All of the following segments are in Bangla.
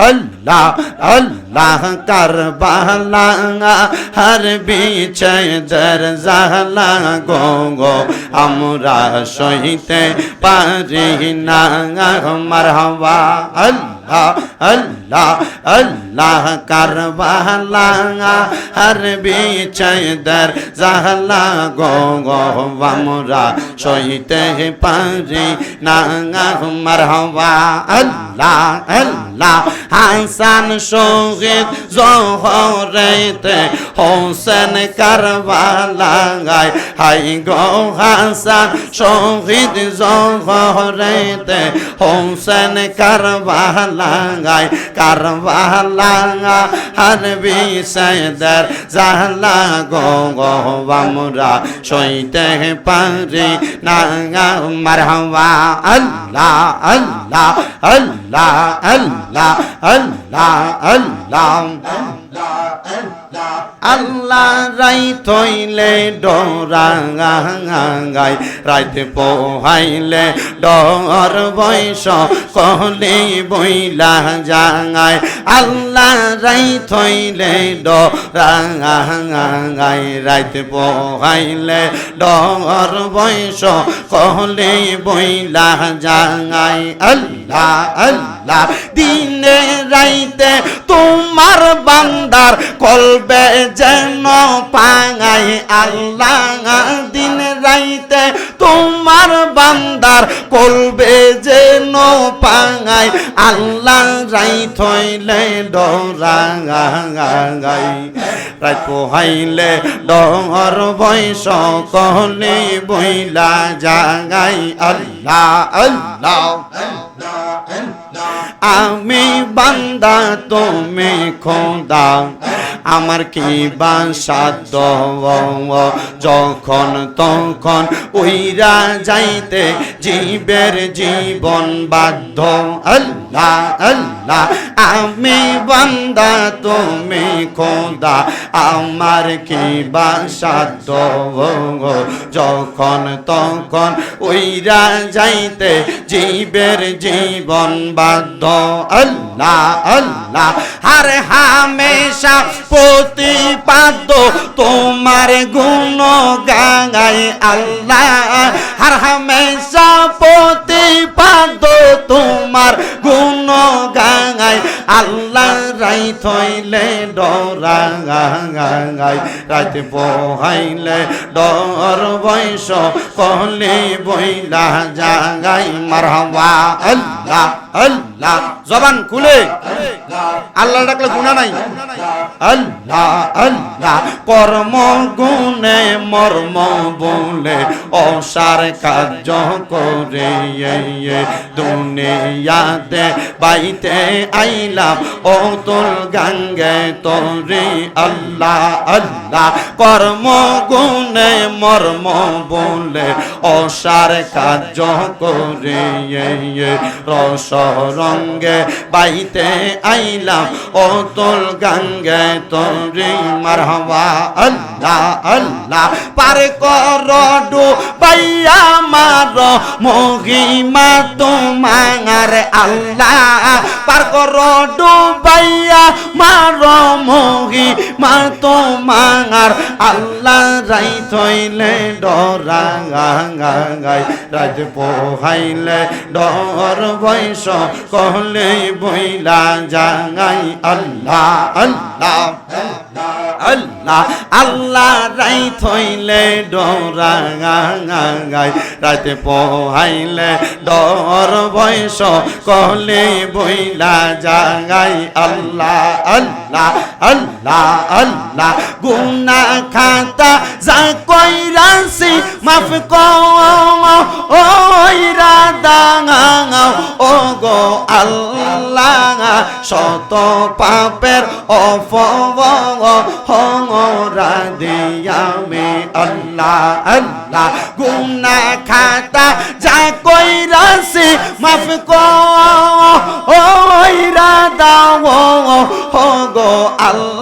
আল্লাহ আল্লাহ কারবালা হর বিছে জর জালা গো গো আমরা সহিতে পারি না মারহাবা আল্লাহ আল্লাহ আল্লাহ কারবালা হর বিছে দর জালা গো গো আমরা সহিতে পারি না মারহাবা আল্লাহ আল্লাহ হাসান শহীদ জহরেতে হোসেন কারবালাগায় হাই গো হাসান শহীদ জহরেতে হোসেন কারবালাগায় কারবালাগা হর বিষয়দার জাহলা গো গো আমরা সইতে পারি না আল্লাহ আল্লাহ আল্লাহ আল্লাহ আল্লাহ আল্লাহ। আল্লাহ রাই থইলে ডরাঙ্গাই রাইতে পোহাইলে ডর বয়স কহলে বইলা জাঙাই আল্লাহ রাই থইলে ডরাঙ্গাই রাইত বহাইলে ডর বয়স কহলে বইলা জাঙাই আল্লাহ আল্লাহ। দিনে রাইতে তোমার বান্দার কলবে যেন পাঙাই আল্লাহ। দিন রাইতে তোমার বান্দার কলবে যেন পাঙাই আল্লাহ। রাই থইলে ডরাঙাই রাত পোহাইলে ডর বয়স কহলে বইলা জাগাই। আল্লাহ আল্লাহ। আমি বান্দা তুমি খোদা। আমার কি বাসাদ যখন তখন উইরা যাইতে জীবের জীবন বাধ্য। আল্লাহ আল্লাহ, আমি বান্দা, তুমি খোদা, আমার কি বাসাদ যখন তখন উইরা যাইতে জীবের জীবন বাধ্য। আল্লাহ আল্লাহ আর হামেশা প্রতিপাদ্য তোমার গুণ গাঙাই আল্লাহ। আর হামেশা প্রতিপাদ্য তোমার গুণ গাঙাই আল্লাহ। রাই থইলে ডরা গাঙাই রাতে পোহাইলে ডর বয়স কহলে বইলা জাগাই। মারহাবা আল্লাহ। আল্লাহ। জবান খুলে। আল্লাহ ডাকলে গুণা নাই। আল্লাহ আল্লাহ। কর্ম গুণে মর্ম বলে অসার কার্য করে। দুনিয়াতে বাইতে আইলাম ও তোল গাঙ্গে তোরে। আল্লাহ আল্লাহ। কর্ম গুণে মর্ম বলে অসার কার্য করে। রস রঙ্গে বাইতে আইলাম, ও তোল গঙ্গে তোরে মারহাবা। আল্লাহ আল্লাহ, পার কর ডু পাইয়া মার, মহিমা তোমার আল্লাহ। পার কর ডু পাইয়া মার মহিমা তোমার আল্লাহ রাই থইলে ডরা গাই। রাজ পোহাইলে ডর বয়স কহলে বইলা জাগাই। আল্লাহ আল্লাহ আল্লাহ আল্লাহ রাই থইলে ডরা গাই। রাতে পোহাইলে ডর বয়স কহলে বইলা জাগাই। আল্লাহ আল্লাহ আল্লাহ আল্লাহ গুনা খাতা যা কইরাছি মাফ কইরা দাঙা ও গো আল্লাহ, শত পাপের অফরা দিয়ামে আল্লাহ আল্লাহ গুনা খাতা যা কইরাছি মাফ কইরা দাও গো আল্লাহ।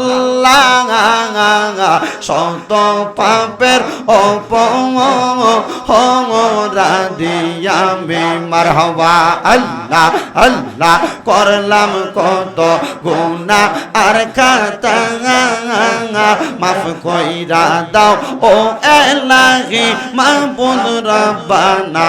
সব শত পাপের অপরাধিয়ামে মারহবা। আল্লাহ আল্লাহ, করলাম কত গুনা আর খাতা মাফ কইরা দাও। ও এলাহি মাহবুদ রব্বানা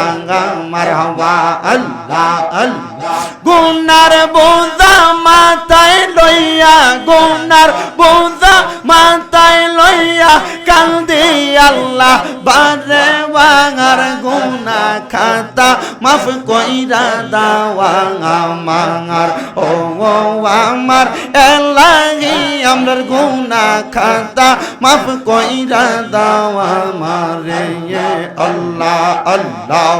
মারহবা। আল্লাহ আল্লাহ। গুনার বোঝা মাথায় লইয়া, গুনার বোঝা মাথায় লইয়া কান্দি আল্লাহ বারে বাঙার গুনা খাতা, মাফ কইরা দাওয়া আমার। ও আমার এলাহি আমরার গুনা খাতা, মাফ কইরা দাওয়া মারে আল্লাহ আল্লাহ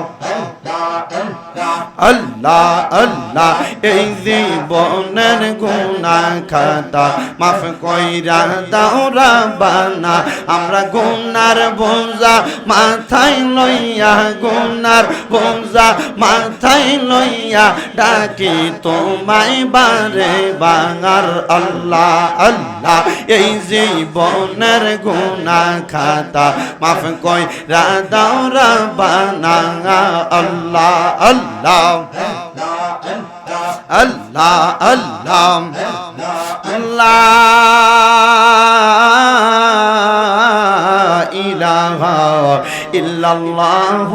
আল্লাহ আল্লাহ এই জীবনের গুনা খাতা, মাফ কইরা দাও রাবানা আমরা গুনার বোঝা মাথায় লইয়া গুনার বোঝা মাথায় লইয়া ডাকি, তোমায় বারে বাঙার আল্লাহ আল্লাহ, এই জীবনের গুনা খাতা মাফ কইরা দাও রাবানা আল্লাহ আল্লাহ আল্লাহ আল্লাহ আল্লাহ ইলাহা ইল্লাল্লাহ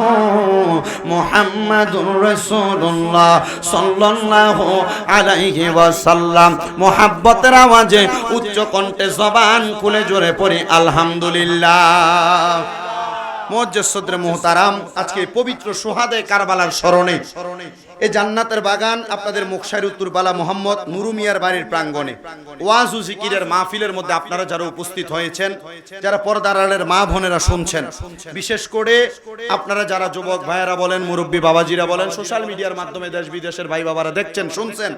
মুহাম্মাদুর রাসূলুল্লাহ সাল্লাল্লাহু আলাইহি ওয়াসাল্লাম। মোহাব্বতের আওয়াজে উচ্চ কণ্ঠে জবান খুলে জোরে পড়ি, আলহামদুলিল্লাহ। মোজ্জসদ্রে মোহতারাম, আজকে পবিত্র সোহাদে কারবালার স্মরণে। এই জান্নাতের বাগান আপনাদের মুকসাইর উত্তরবালা মোহাম্মদ নুরুমিয়ার বাড়ির প্রাঙ্গণে। ওয়াজু জিকিরের মাহফিলের মধ্যে আপনারা যারা উপস্থিত হয়েছেন, যারা পর্দার আড়ের মা বোনেরা শুনছেন, বিশেষ করে আপনারা যারা যুবক ভাইয়েরা বলেন, মুরব্বী বাবাজিরা বলেন, সোশ্যাল মিডিয়ার মাধ্যমে দেশ বিদেশের ভাই বাবারা দেখছেন, শুনছেন,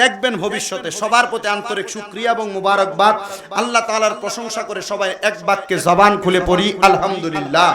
দেখবেন ভবিষ্যতে সবার প্রতি আন্তরিক সুক্রিয়া এবং মুবারকবাদ। আল্লাহ তাআলার প্রশংসা করে সবাই এক বাক্যে জবান খুলে পড়ি, আলহামদুলিল্লাহ।